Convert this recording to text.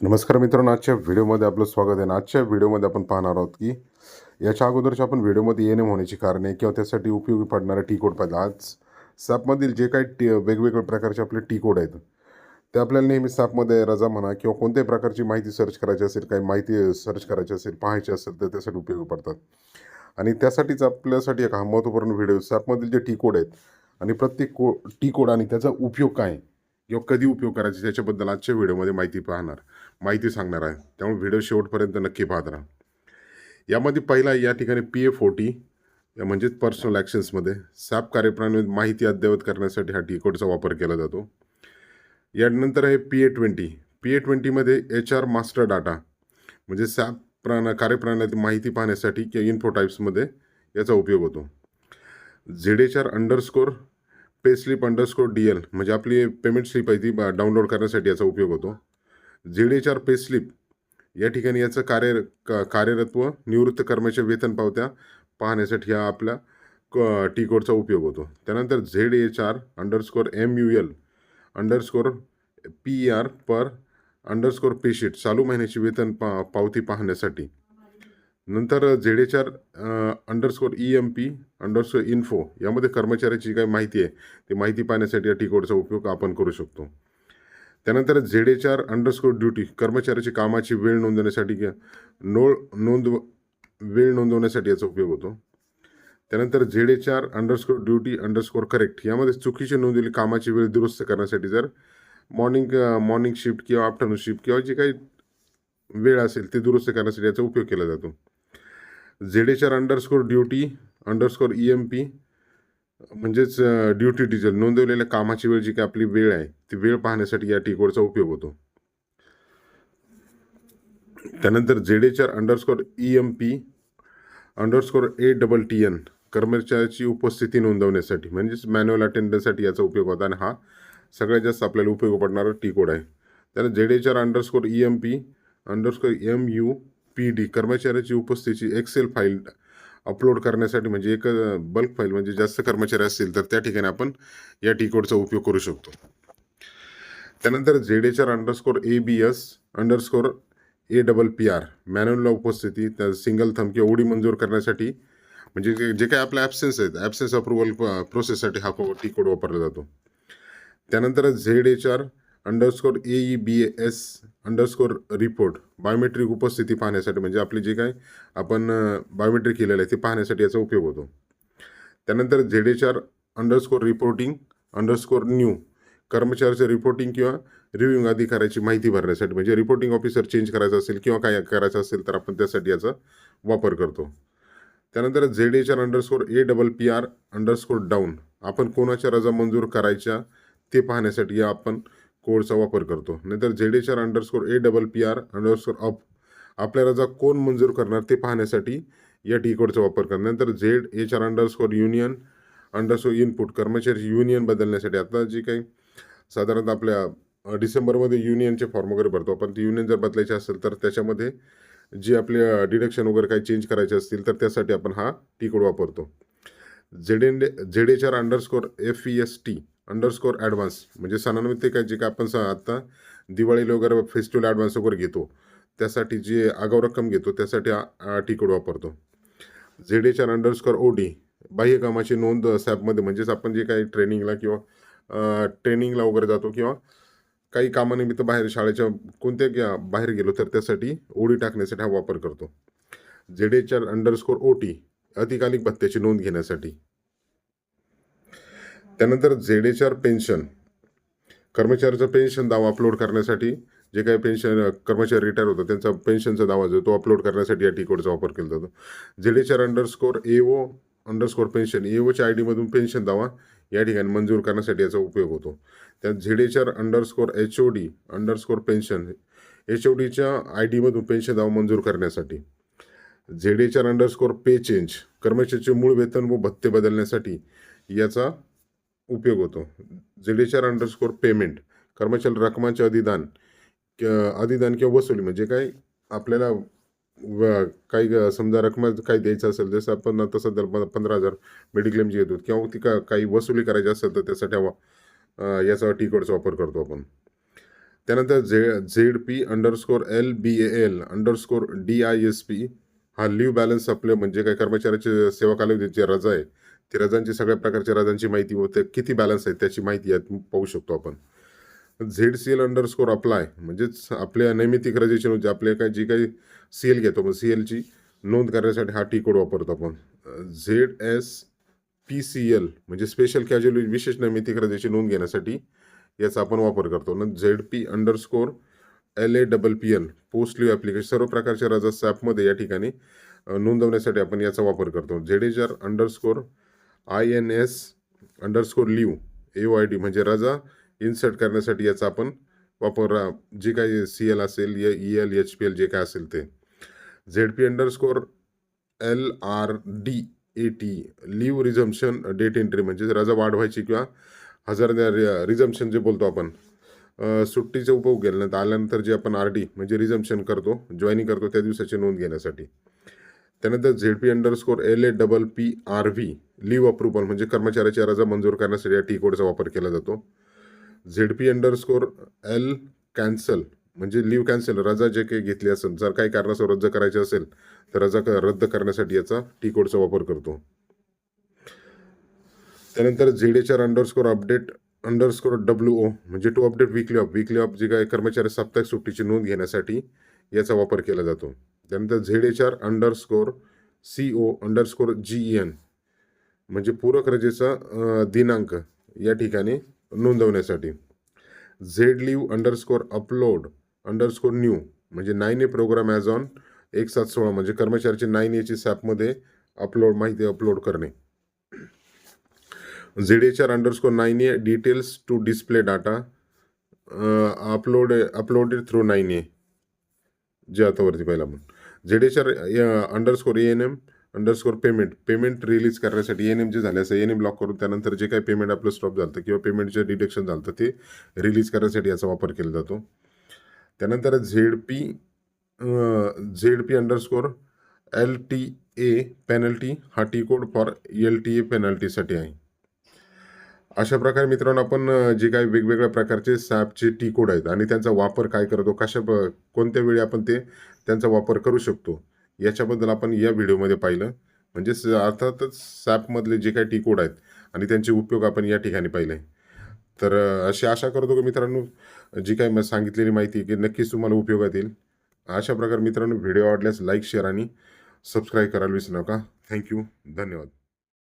नमस्कार मित्रांनो आजच्या व्हिडिओमध्ये आपलं स्वागत आहे. आणि आजच्या व्हिडिओमध्ये आपण पाहणार आहोत की याच्या अगोदरच्या आपण व्हिडिओमध्ये येणे होण्याची कारणे किंवा त्यासाठी उपयोगी पडणारे टी कोड पाहिजे. आज सॅपमधील जे काही टी वेगवेगळ्या प्रकारचे आपले टी कोड आहेत ते आपल्याला नेहमी सॅपमध्ये रजा म्हणा किंवा कोणत्याही प्रकारची माहिती सर्च करायची असेल काही माहिती सर्च करायची असेल पाहायची असेल तर त्यासाठी उपयोगी पडतात. आणि त्यासाठीच आपल्यासाठी एक हा महत्त्वपूर्ण व्हिडिओ सॅपमधील जे टी कोड आहेत आणि प्रत्येक को टी कोड आणि त्याचा उपयोग काय किंवा कधी उपयोग करायचा त्याच्याबद्दल आजच्या व्हिडिओमध्ये माहिती पाहणार. माहिती सांगणार आहे. त्यामुळे व्हिडिओ शेवटपर्यंत नक्की पाहत राहा. यामध्ये पहिला या ठिकाणी पी ए फोर्टी म्हणजेच पर्सनल ॲक्शन्समध्ये सॅप कार्यप्रणालीमध्ये माहिती अद्ययावत करण्यासाठी हा टी कोडचा वापर केला जातो. यानंतर आहे P A twenty P A ट्वेंटीमध्ये H R master data म्हणजे सॅप प्रण कार्यप्रणालीतील माहिती पाहण्यासाठी किंवा इन्फो टाईप्समध्ये याचा उपयोग होतो. Z H R underscore pay slip underscore D L म्हणजे आपली पेमेंट स्लिप आहे ती डाउनलोड करण्यासाठी याचा उपयोग होतो. Z H R pay slip. या ठिकाणी याचं कार्य का कार्यरत्व निवृत्त कर्माच्या वेतन पावत्या पाहण्यासाठी हा आपल्या क टी कोडचा उपयोग होतो. त्यानंतर Z H R underscore M U L underscore P R per underscore pay sheet चालू महिन्याची वेतन पा पावती पाहण्यासाठी. नंतर Z H R underscore E M P underscore info यामध्ये कर्मचाऱ्याची काही माहिती आहे ती माहिती पाहण्यासाठी या टी कोडचा उपयोग आपण करू शकतो. त्यानंतर Z H R underscore duty कर्मचाऱ्याची कामाची वेळ नोंदवण्यासाठी किंवा नोळ नोंद वेळ नोंदवण्यासाठी याचा उपयोग होतो. त्यानंतर Z H R underscore duty underscore correct यामध्ये चुकीची नोंदवली कामाची वेळ दुरुस्त करण्यासाठी जर मॉर्निंग मॉर्निंग शिफ्ट किंवा आफ्टरनून शिफ्ट किंवा जी काही वेळ असेल ते दुरुस्त करण्यासाठी याचा उपयोग केला जातो. Z H R underscore duty underscore E M P म्हणजेच ड्युटी डिझेल नोंदवलेल्या कामाची वेळ जी काही आपली वेळ आहे ती वेळ पाहण्यासाठी या टी कोडचा उपयोग होतो. त्यानंतर Z H R underscore E M P underscore A double T N कर्मचाऱ्याची उपस्थिती नोंदवण्यासाठी म्हणजेच मॅन्युअल अटेंडन्ससाठी याचा उपयोग होता आणि हा सगळ्यात जास्त आपल्याला उपयोग पडणारा टी कोड आहे. त्यानंतर Z H R underscore E M P underscore M U P D कर्मचाऱ्याची उपस्थितीची एक्सेल फाईल अपलोड करण्यासाठी म्हणजे एक बल्क फाईल म्हणजे जास्त कर्मचारी असतील तर त्या ठिकाणी आपण या टी कोडचा उपयोग करू शकतो. त्यानंतर Z H R underscore A B S underscore A double P R मॅन्युअलला उपस्थिती त्या सिंगल थंब किंवा ओडी मंजूर करण्यासाठी म्हणजे जे- काही आपले ॲब्सेन्स आहेत ॲब्सेन्स अप्रुव्हल प्रोसेससाठी हा टी कोड वापरला जातो. त्यानंतर Z H R underscore A E B S underscore report biometric उपस्थिती पाहण्यासाठी म्हणजे आपली जे काही आपण बायोमेट्रिक केलेलं आहे ते पाहण्यासाठी याचा उपयोग होतो. त्यानंतर Z H R underscore reporting underscore new कर्मचाऱ्याचं रिपोर्टिंग किंवा रिव्ह्यूंग अधिकाऱ्याची माहिती भरण्यासाठी म्हणजे रिपोर्टिंग ऑफिसर चेंज करायचं असेल किंवा काय करायचं असेल तर आपण त्यासाठी याचा वापर करतो. त्यानंतर Z H R underscore A double P R underscore down आपण कोणाच्या रजा मंजूर करायच्या ते पाहण्यासाठी या आपण कोडचा वापर करतो. नंतर Z H R underscore A double P R underscore up आपल्या रजा कोण मंजूर करणार ते पाहण्यासाठी या टी कोडचा वापर करणार नंतर Z H R underscore union underscore input कर्मचारी युनियन बदलण्यासाठी आता जी काही साधारणतः आपल्या डिसेंबरमध्ये युनियनचे फॉर्म वगैरे भरतो. आपण ती युनियन जर बदलायची असेल तर त्याच्यामध्ये जे आपले डिडक्शन वगैरे काही चेंज करायचे असतील तर त्यासाठी आपण हा टी कोड वापरतो. Z N day Z H R underscore F E S T underscore advance म्हणजे सणानिमित्त काय जे काय आपण स आत्ता दिवाळीला वगैरे फेस्टिवल ॲडव्हान्स वगैरे घेतो त्यासाठी जे आगाऊ रक्कम घेतो त्यासाठी हा वापरतो. Z H R underscore O D बाह्यकामाची नोंद सॅपमध्ये म्हणजेच आपण जे काही ट्रेनिंगला किंवा ट्रेनिंगला वगैरे जातो किंवा काही कामानिमित्त बाहेर शाळेच्या कोणत्या बाहेर गेलो तर त्यासाठी ओडी टाकण्यासाठी हा वापर करतो. Z H R underscore O T अधिकालिक भत्त्याची नोंद घेण्यासाठी. त्यानंतर झेड एच आर पेन्शन कर्मचाऱ्याचा पेन्शन दावा अपलोड करण्यासाठी जे काही पेन्शन कर्मचारी रिटायर होतात त्यांचा पेन्शनचा दावा जो तो अपलोड करण्यासाठी या टी कोडचा वापर केला जातो. Z H R underscore A O underscore pension A ओच्या आय डीमधून पेन्शन दावा या ठिकाणी मंजूर करण्यासाठी याचा उपयोग होतो. त्यात Z H R underscore H O D underscore pension H O डीच्या आय डीमधून पेन्शन दावा मंजूर करण्यासाठी Z H R underscore pay change कर्मचाऱ्याचे मूळ वेतन व भत्ते बदलण्यासाठी याचा उपयोग होतो. झेड आर अंडरस्कोर पेमेंट कर्मचारी रकमाचे अधिदान क- अधिदान किंवा वसुली म्हणजे काय? आपल्याला काही ग- समजा रकमा काही द्यायचं असेल जसं आपण आता सध्या पंधरा हजार मेडिक्लेमची घेतो किंवा ती का काही वसुली करायची असेल तर त्यासाठी हवा याचा टी कोडचा वापर करतो आपण. त्यानंतर झे Z P underscore L B A L underscore D I S P हा लिव्ह बॅलन्स आपले म्हणजे काय? कर्मचाऱ्याचे सेवा कालावधीत जे रजा आहे. ती रजांची सगळ्या प्रकारच्या रजांची माहिती व ते किती बॅलन्स आहे त्याची माहिती यात पाहू शकतो आपण. Z C L underscore apply म्हणजेच आपल्या नैमितिक रजेची नोंद म्हणजे आपल्या काय जी काही सी एल घेतो मग सी एलची नोंद करण्यासाठी हा टी कोड वापरतो आपण. Z S P C L म्हणजे स्पेशल कॅज्युअल विशेष नैमितिक रजेची नोंद घेण्यासाठी याचा आपण वापर करतो. न Z P underscore L A double P L post leave application सर्व प्रकारच्या रजा ॲपमध्ये या ठिकाणी नोंदवण्यासाठी आपण याचा वापर करतो. Z H R underscore I N S underscore leave A Y D म्हणजे रजा इन्सर्ट करण्यासाठी याचा आपण वापर जे काही सी एल असेल य E L H P L जे काय असेल ते. Z P underscore L R D A T leave resumption date entry म्हणजे रजा वाढवायची किंवा हजार रिझम्शन जे बोलतो आपण अ, सुट्टीचा उपभोग गेल्यानंतर आल्यानंतर जे आपण आर डी म्हणजे रिझम्पशन करतो जॉईनिंग करतो त्या दिवसाची नोंद घेण्यासाठी. त्यानंतर Z P underscore L A double P R V leave approval म्हणजे कर्मचाऱ्याची रजा मंजूर करण्यासाठी या टी कोडचा वापर केला जातो. Z P underscore L cancel म्हणजे लिव्ह कॅन्सल रजा जे काही घेतली असेल जर काही कारणास्तव रद्द करायची असेल तर रजा क- रद्द करण्यासाठी याचा टी कोडचा वापर करतो. त्यानंतर Z H R underscore update underscore W O म्हणजे to update weekly off weekly off जे काही कर्मचारी साप्ताहिक सुट्टीची नोंद घेण्यासाठी याचा वापर केला जातो. त्यानंतर Z H R underscore C O underscore G E N म्हणजे पूरक रजेचा दिनांक या ठिकाणी नोंदवण्यासाठी. Z leave underscore upload underscore new म्हणजे nine A program as on एक सात सोळा म्हणजे कर्मचाऱ्याचे नाईन एची सॅपमध्ये अपलोड माहिती अपलोड करणे. Z H R underscore nine A details to display data upload uploaded through nine A जे आतावरती पहिला म्हणून Z H R underscore A N M underscore payment payment release करण्यासाठी एन एम जे झाले असं एन एम ब्लॉक करून त्यानंतर जे काही पेमेंट आपलं स्टॉप झालं किंवा पेमेंटचे डिडक्शन झालं ते रिलीज करण्यासाठी याचा वापर केला जातो. त्यानंतर Z P Z P underscore L T A penalty हा T code for L T A पेनल्टीसाठी आहे. अशा प्रकारे मित्रांनो आपण जे काही वेगवेगळ्या प्रकारचे सॅपचे टी कोड आहेत आणि त्यांचा वापर काय करतो कशा प कोणत्या वेळी आपण ते त्यांचा वापर करू शकतो. याच्याबद्दल आपण या व्हिडिओमध्ये पाहिलं. म्हणजे स- अर्थातच सॅपमधले जे काही टी कोड आहेत आणि त्यांचे उपयोग आपण या ठिकाणी पाहिले. तर अशी आशा करतो की मित्रांनो जी काही मी सांगितलेली माहिती की नक्कीच तुम्हाला उपयोगात येईल. अशा प्रकारे मित्रांनो व्हिडिओ आवडल्यास लाईक शेअर आणि सबस्क्राईब करायला विसरू नका. थँक्यू. धन्यवाद.